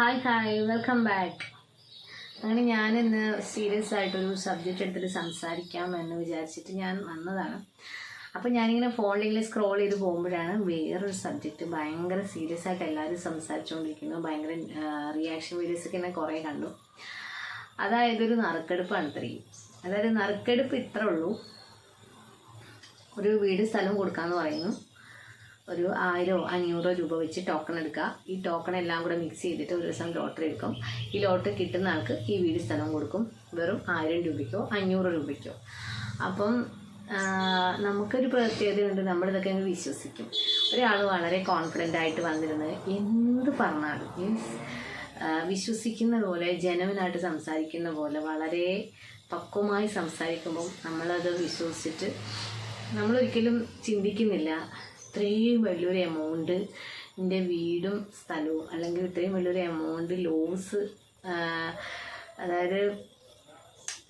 Hi hi welcome back അങ്ങനെ ഞാൻ ഇന്ന് സീരിയസ് ആയിട്ടൊരു സബ്ജക്റ്റ് എടുത്തിട്ട് സംസാരിക്കാം എന്ന് വിചാരിച്ചിട്ട് ഞാൻ വന്നതാണ്. അപ്പോൾ ഞാനിങ്ങനെ ഫോണിൽ സ്ക്രോൾ ചെയ്ത് പോകുമ്പോഴാണ് വേറൊരു സബ്ജക്റ്റ് ഭയങ്കര സീരിയസ് ആയിട്ട് എല്ലാവരും സംസാരിച്ചുകൊണ്ടിരിക്കുന്നു ഭയങ്കര റിയാക്ഷൻ വീഡിയോസൊക്കെ ഞാൻ കുറേ കണ്ടു. അതായത് ഒരു നറുക്കെടുപ്പാണ് ഇത്രയും. അതായത് നറുക്കെടുപ്പ് ഇത്ര ഉള്ളൂ. ഒരു വീട് സ്ഥലം കൊടുക്കാമെന്ന് പറയുന്നു. ഒരു ആയിരോ അഞ്ഞൂറോ രൂപ വെച്ച് ടോക്കൺ എടുക്കുക. ഈ ടോക്കൺ എല്ലാം കൂടെ മിക്സ് ചെയ്തിട്ട് ഒരു ദിവസം ലോട്ടറി എടുക്കും. ഈ ലോട്ടറി കിട്ടുന്ന ആൾക്ക് ഈ വീട് സ്ഥലം കൊടുക്കും. വെറും ആയിരം രൂപയ്ക്കോ അഞ്ഞൂറ് രൂപയ്ക്കോ. അപ്പം നമുക്കൊരു പ്രത്യേകതയുണ്ട് നമ്മളിതൊക്കെ അങ്ങ് വിശ്വസിക്കും. ഒരാൾ വളരെ കോൺഫിഡന്റ് ആയിട്ട് വന്നിരുന്നത് എന്ത് പറഞ്ഞാലും മീൻസ് വിശ്വസിക്കുന്ന പോലെ ജനവനായിട്ട് സംസാരിക്കുന്ന പോലെ വളരെ പക്വമായി സംസാരിക്കുമ്പം നമ്മളത് വിശ്വസിച്ചിട്ട് നമ്മളൊരിക്കലും ചിന്തിക്കുന്നില്ല. ഇത്രയും വലിയൊരു എമൗണ്ട് എന്റെ വീടും സ്ഥലവും അല്ലെങ്കിൽ ഇത്രയും വലിയൊരു എമൗണ്ട് ലോസ് അതായത്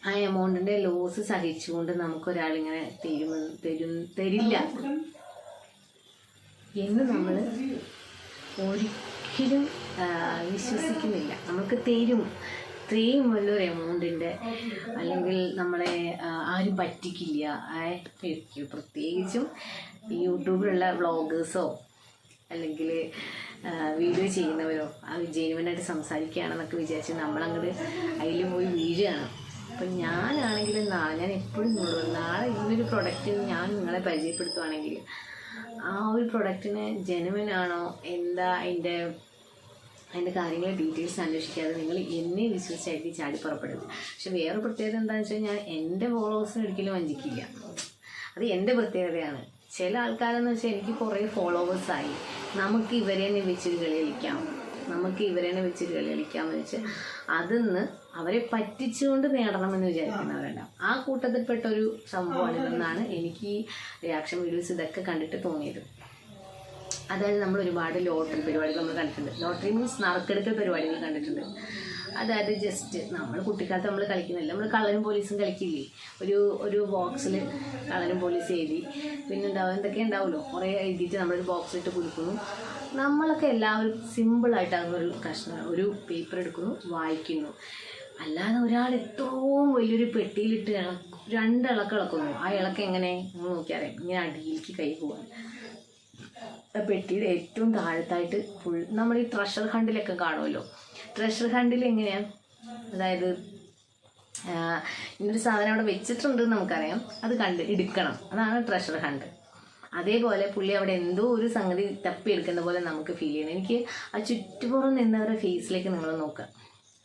ആ എമൗണ്ടിന്റെ ലോസ് സഹിച്ചുകൊണ്ട് നമുക്കൊരാളിങ്ങനെ തരുമെന്ന് തരും തരില്ല. എന്ന് നമ്മൾ ഒരിക്കലും വിശ്വസിക്കുന്നില്ല. നമുക്ക് തരും. ഇത്രയും വലിയൊരു എമൗണ്ടിന്റെ അല്ലെങ്കിൽ നമ്മളെ ആരും പറ്റിക്കില്ല. പ്രത്യേകിച്ചും ഈ യൂട്യൂബിലുള്ള വ്ളോഗേഴ്സോ അല്ലെങ്കിൽ വീഡിയോ ചെയ്യുന്നവരോ ആ ജെനുവനായിട്ട് സംസാരിക്കുകയാണെന്നൊക്കെ വിചാരിച്ച് നമ്മളങ്ങോട്ട് അതിൽ പോയി വീഴുകയാണ്. അപ്പം ഞാനാണെങ്കിൽ നാളെ ഞാൻ എപ്പോഴും നിങ്ങളോട് നാളെ ഇന്നൊരു പ്രൊഡക്റ്റ് ഞാൻ നിങ്ങളെ പരിചയപ്പെടുത്തുവാണെങ്കിൽ ആ ഒരു പ്രൊഡക്റ്റിന് ജെനുവനാണോ എന്താ അതിന്റെ അതിന്റെ കാര്യങ്ങളെ ഡീറ്റെയിൽസ് അന്വേഷിക്കാതെ നിങ്ങൾ എന്നെ വിശ്വസിച്ചായിരിക്കും ചാടി പുറപ്പെടുന്നത്. പക്ഷെ വേറെ പ്രത്യേകത എന്താണെന്ന് വെച്ചാൽ ഞാൻ എന്റെ ഫോളോവേഴ്സിന് ഒരിക്കലും വഞ്ചിക്കില്ല. അത് എന്റെ പ്രത്യേകതയാണ്. ചില ആൾക്കാരെന്ന് വെച്ചാൽ എനിക്ക് കുറേ ഫോളോവേഴ്സായി നമുക്ക് ഇവരെ തന്നെ വെച്ച് കളി കളിക്കാം നമുക്ക് ഇവരെ തന്നെ വെച്ച് കളി കളിക്കാമെന്ന് വെച്ച് അതിന്ന് അവരെ പറ്റിച്ചുകൊണ്ട് നേടണമെന്ന് വിചാരിക്കുന്നവരുണ്ട്. ആ കൂട്ടത്തിൽപ്പെട്ട ഒരു സംഭവമാണിതെന്നാണ് എനിക്ക് ഈ റിയാക്ഷൻ വീഡിയോസ് ഇതൊക്കെ കണ്ടിട്ട് തോന്നിയത്. അതായത് നമ്മൾ ഒരുപാട് ലോട്ടറി പരിപാടികൾ നമ്മൾ കണ്ടിട്ടുണ്ട്. ലോട്ടറി മീൻസ് നറുക്കെടുക്കൽ പരിപാടികൾ കണ്ടിട്ടുണ്ട്. അതായത് ജസ്റ്റ് നമ്മൾ കുട്ടിക്കാലത്ത് നമ്മൾ കളിക്കുന്നില്ല. നമ്മൾ കള്ളനും പോലീസും കളിക്കില്ലേ? ഒരു ഒരു ബോക്സിൽ കള്ളനും പോലീസ് എഴുതി. പിന്നെ ഉണ്ടാവും എന്തൊക്കെ ഉണ്ടാവുമല്ലോ? കുറേ എഴുതിയിട്ട് നമ്മളൊരു ബോക്സിലിട്ട് കുലുക്കുന്നു. നമ്മളൊക്കെ എല്ലാവരും സിമ്പിളായിട്ടാണ് ഒരു കഷ്ണ ഒരു പേപ്പർ എടുക്കുന്നു വായിക്കുന്നു. അല്ലാതെ ഒരാൾ എത്രയും വലിയൊരു പെട്ടിയിലിട്ട് ഇളക്കും രണ്ട് ഇളക്ക് ഇളക്കുന്നു. ആ ഇളക്ക് എങ്ങനെ? നമ്മൾ നോക്കിയാറിയാം ഇങ്ങനെ അടിയിലേക്ക് കൈ പോകാൻ പെട്ടിയുടെ ഏറ്റവും താഴത്തായിട്ട് ഫുൾ നമ്മൾ ഈ ട്രഷർ ഹണ്ടിലൊക്കെ കാണുമല്ലോ? ട്രഷർ ഹണ്ടിൽ എങ്ങനെയാണ് അതായത് ഇന്നൊരു സാധനം അവിടെ വെച്ചിട്ടുണ്ട് നമുക്കറിയാം. അത് കണ്ട് എടുക്കണം. അതാണ് ട്രഷർ ഹണ്ട് അതേപോലെ പുള്ളി അവിടെ എന്തോ ഒരു സംഗതി തപ്പി എടുക്കുന്ന പോലെ നമുക്ക് ഫീൽ ചെയ്യണം എനിക്ക് ആ ചുറ്റുപുറം നിന്നവരുടെ ഫേസിലേക്ക് നിങ്ങൾ നോക്കുക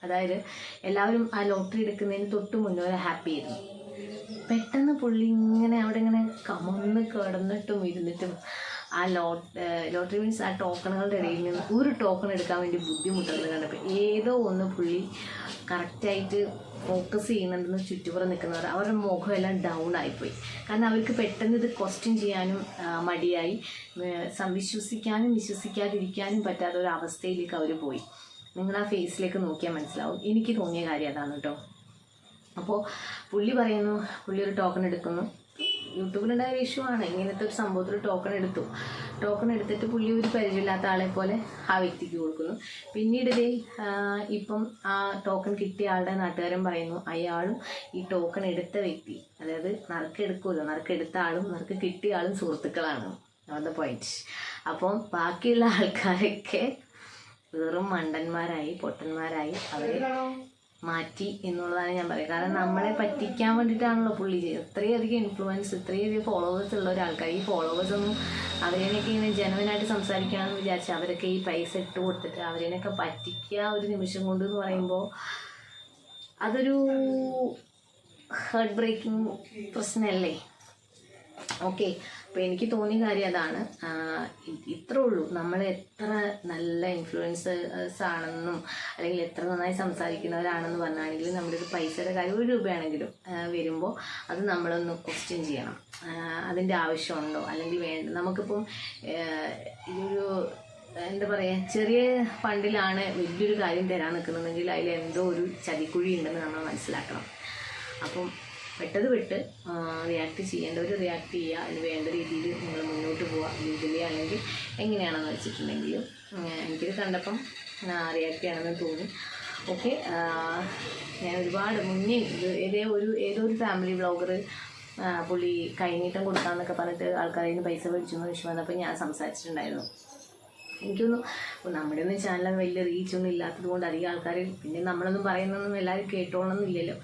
അതായത് എല്ലാവരും ആ ലോട്ടറി എടുക്കുന്നതിന് തൊട്ട് മുന്നേ ഹാപ്പി ആയിരുന്നു. പെട്ടെന്ന് പുള്ളി ഇങ്ങനെ അവിടെ ഇങ്ങനെ കമന്ന് കിടന്നിട്ടും ഇരുന്നിട്ടും ആ ലോട്ട് ലോട്ടറി മീൻസ് ആ ടോക്കണുകളുടെ ഇടയിൽ നിന്ന് ഒരു ടോക്കൺ എടുക്കാൻ വേണ്ടി ബുദ്ധിമുട്ടുന്നത് കണ്ടപ്പോൾ ഏതോ ഒന്ന് പുള്ളി കറക്റ്റായിട്ട് ഫോക്കസ് ചെയ്യുന്നുണ്ടെന്ന് ചുറ്റുപുറം നിൽക്കുന്നവർ അവരുടെ മുഖമെല്ലാം ഡൗൺ ആയിപ്പോയി. കാരണം അവർക്ക് പെട്ടെന്ന് ഇത് ക്വസ്റ്റ്യൻ ചെയ്യാനും മടിയായി. വിശ്വസിക്കാനും വിശ്വസിക്കാതിരിക്കാനും പറ്റാത്ത ഒരു അവസ്ഥയിലേക്ക് അവർ പോയി. നിങ്ങൾ ആ ഫേസിലേക്ക് നോക്കിയാൽ മനസ്സിലാവും. എനിക്ക് തോന്നിയ കാര്യം അതാണ് കേട്ടോ അപ്പോൾ പുള്ളി പറയുന്നു പുള്ളി ഒരു ടോക്കൺ എടുക്കുന്നു. യൂട്യൂബിലുണ്ടായ ഒരു ഇഷ്യൂ ആണ്. ഇങ്ങനത്തെ ഒരു സംഭവത്തിൽ ടോക്കൺ എടുത്തു. ടോക്കൺ എടുത്തിട്ട് പുള്ളി ഒരു പരിചയമില്ലാത്ത ആളെ പോലെ ആ വ്യക്തിക്ക് കൊടുക്കുന്നു. പിന്നീട് ഇതേ ഇപ്പം ആ ടോക്കൺ കിട്ടിയ ആളുടെ നാട്ടുകാരൻ പറയുന്നു അയാളും ഈ ടോക്കൺ എടുത്ത വ്യക്തി അതായത് നറുക്കെടുക്കുമല്ലോ നറുക്കെടുത്ത ആളും നറുക്ക് കിട്ടിയ ആളും സുഹൃത്തുക്കളാണ്. അത് പോയിന്റ് അപ്പം ബാക്കിയുള്ള ആൾക്കാരൊക്കെ വെറും മണ്ടന്മാരായി പൊട്ടന്മാരായി അവരെ മാറ്റി എന്നുള്ളതാണ് ഞാൻ പറയുക. കാരണം നമ്മളെ പറ്റിക്കാൻ വേണ്ടിയിട്ടാണല്ലോ പുള്ളി ഇത്രയധികം ഇൻഫ്ലുവൻസ് ഇത്രയധികം ഫോളോവേഴ്സ് ഉള്ള ഒരാൾക്കാർ ഈ ഫോളോവേഴ്സ് ഒന്നും അവരേനൊക്കെ ഇങ്ങനെ ജനുവനായിട്ട് സംസാരിക്കുകയാണെന്ന് വിചാരിച്ച് അവരൊക്കെ ഈ പൈസ ഇട്ട് കൊടുത്തിട്ട് അവരേനൊക്കെ പറ്റിക്കുക ഒരു നിമിഷം കൊണ്ട് എന്ന് പറയുമ്പോൾ അതൊരു ഹാർട്ട് ബ്രേക്കിംഗ് പ്രശ്നമല്ലേ ഓക്കെ. അപ്പോൾ എനിക്ക് തോന്നിയ കാര്യം അതാണ്. ഇത്രേ ഉള്ളൂ. നമ്മൾ എത്ര നല്ല ഇൻഫ്ലുവൻസേഴ്സ് ആണെന്നും അല്ലെങ്കിൽ എത്ര നന്നായി സംസാരിക്കുന്നവരാണെന്ന് പറഞ്ഞാണെങ്കിലും നമ്മുടെ ഒരു പൈസയുടെ കാര്യം ഒരു രൂപയാണെങ്കിലും വരുമ്പോൾ അത് നമ്മളൊന്ന് ക്വസ്റ്റ്യൻ ചെയ്യണം. അതിന്റെ ആവശ്യമുണ്ടോ? അല്ലെങ്കിൽ വേണ്ട നമുക്കിപ്പം ഇതൊരു എന്താ പറയുക ചെറിയ ഫണ്ടിലാണ് വലിയൊരു കാര്യം തരാൻ നിൽക്കുന്നതെങ്കിൽ അതിൽ എന്തോ ഒരു ചതിക്കുഴി ഉണ്ടെന്ന് നമ്മൾ മനസ്സിലാക്കണം. അപ്പം പെട്ടത് വിട്ട് റിയാക്ട് ചെയ്യേണ്ടവർ റിയാക്ട് ചെയ്യുക. അതിന് വേണ്ട രീതിയിൽ നിങ്ങൾ മുന്നോട്ട് പോവുക. ലീഗലി അല്ലെങ്കിൽ എങ്ങനെയാണെന്ന് വെച്ചിട്ടുണ്ടെങ്കിലും. എനിക്കിത് കണ്ടപ്പം റിയാക്ട് ചെയ്യണമെന്ന് തോന്നി. ഓക്കെ ഞാൻ ഒരുപാട് മുന്നേ ഏതേ ഒരു ഏതോ ഒരു ഫാമിലി വ്ളോഗർ പുള്ളി കൈനീട്ടം കൊടുക്കാമെന്നൊക്കെ പറഞ്ഞിട്ട് ആൾക്കാരിൽ നിന്ന് പൈസ മേടിച്ചു എന്ന് വിഷയം വന്നപ്പോൾ ഞാൻ സംസാരിച്ചിട്ടുണ്ടായിരുന്നു. എനിക്കൊന്നും നമ്മുടെ ഒന്നും ചാനൽ വലിയ റീച്ചൊന്നും ഇല്ലാത്തത് കൊണ്ട് അധികം ആൾക്കാർ പിന്നെ നമ്മളൊന്നും പറയുന്നൊന്നും എല്ലാവരും കേട്ടോളണമെന്നില്ലല്ലോ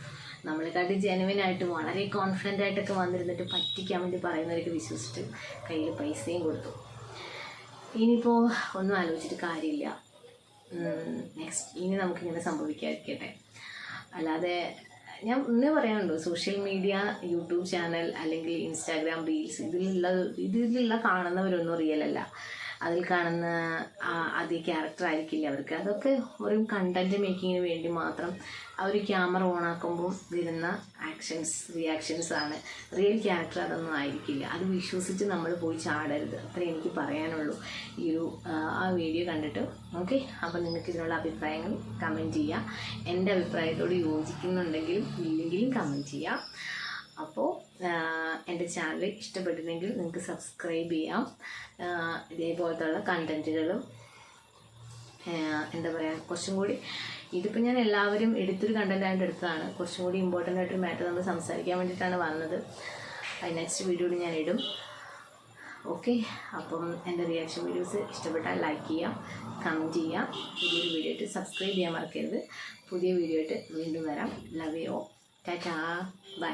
നമ്മളെക്കാട്ടി ജെനുവിൻ ആയിട്ട് വളരെ കോൺഫിഡന്റ് ആയിട്ടൊക്കെ വന്നിരുന്നിട്ട് പറ്റിക്കാൻ വേണ്ടി പറയുന്നവരൊക്കെ വിശ്വസിച്ചിട്ട് കയ്യിൽ പൈസയും കൊടുത്തു. ഇനിയിപ്പോൾ ഒന്നും ആലോചിച്ചിട്ട് കാര്യമില്ല. നെക്സ്റ്റ് ഇനി നമുക്കിങ്ങനെ സംഭവിക്കാതിരിക്കട്ടെ. അല്ലാതെ ഞാൻ ഒന്നേ പറയാനുള്ളൂ സോഷ്യൽ മീഡിയ യൂട്യൂബ് ചാനൽ അല്ലെങ്കിൽ ഇൻസ്റ്റാഗ്രാം റീൽസ് ഇതിലുള്ള ഇതിലുള്ള കാണുന്നവരൊന്നും റിയൽ അല്ല. അതിൽ കാണുന്ന അതേ ക്യാരക്ടർ ആയിരിക്കില്ല അവർക്ക്? അതൊക്കെ ഒരു കണ്ടന്റ് മേക്കിങ്ങിന് വേണ്ടി മാത്രം അവർ ക്യാമറ ഓൺ ആക്കുമ്പോൾ വരുന്ന ആക്ഷൻസ് റിയാക്ഷൻസ് ആണ്. റിയൽ ക്യാരക്ടർ അതൊന്നും ആയിരിക്കില്ല. അത് വിശ്വസിച്ച് നമ്മൾ പോയി ചാടരുത്. അത്രേ എനിക്ക് പറയാനുള്ളൂ. ഈ ഒരു ആ വീഡിയോ കണ്ടിട്ട്. ഓക്കെ അപ്പോൾ നിങ്ങൾക്ക് ഇതിനുള്ള അഭിപ്രായങ്ങൾ കമന്റ് ചെയ്യാം. എന്റെ അഭിപ്രായത്തോട് യോജിക്കുന്നുണ്ടെങ്കിലും ഇല്ലെങ്കിലും കമന്റ് ചെയ്യാം. അപ്പോൾ എന്റെ ചാനൽ ഇഷ്ടപ്പെട്ടില്ലെങ്കിൽ നിങ്ങൾക്ക് സബ്സ്ക്രൈബ് ചെയ്യാം. ഇതേപോലത്തുള്ള കണ്ടന്റുകളും എന്താ പറയുക കുറച്ചും കൂടി ഇതിപ്പോൾ ഞാൻ എല്ലാവരും എടുത്തൊരു കണ്ടന്റായിട്ട് എടുത്തതാണ്. കുറച്ചും കൂടി ഇമ്പോർട്ടന്റ് ആയിട്ടൊരു മാറ്റർ നമ്മൾ സംസാരിക്കാൻ വേണ്ടിയിട്ടാണ് വന്നത്. നെക്സ്റ്റ് വീഡിയോയിൽ ഞാൻ ഇടും. ഓക്കെ അപ്പം എന്റെ റിയാക്ഷൻ വീഡിയോസ് ഇഷ്ടപ്പെട്ടാൽ ലൈക്ക് ചെയ്യാം കമന്റ് ചെയ്യാം. പുതിയൊരു വീഡിയോ ആയിട്ട് സബ്സ്ക്രൈബ് ചെയ്യാൻ മറക്കരുത്. പുതിയ വീഡിയോ ആയിട്ട് വീണ്ടും വരാം. Love you tata bye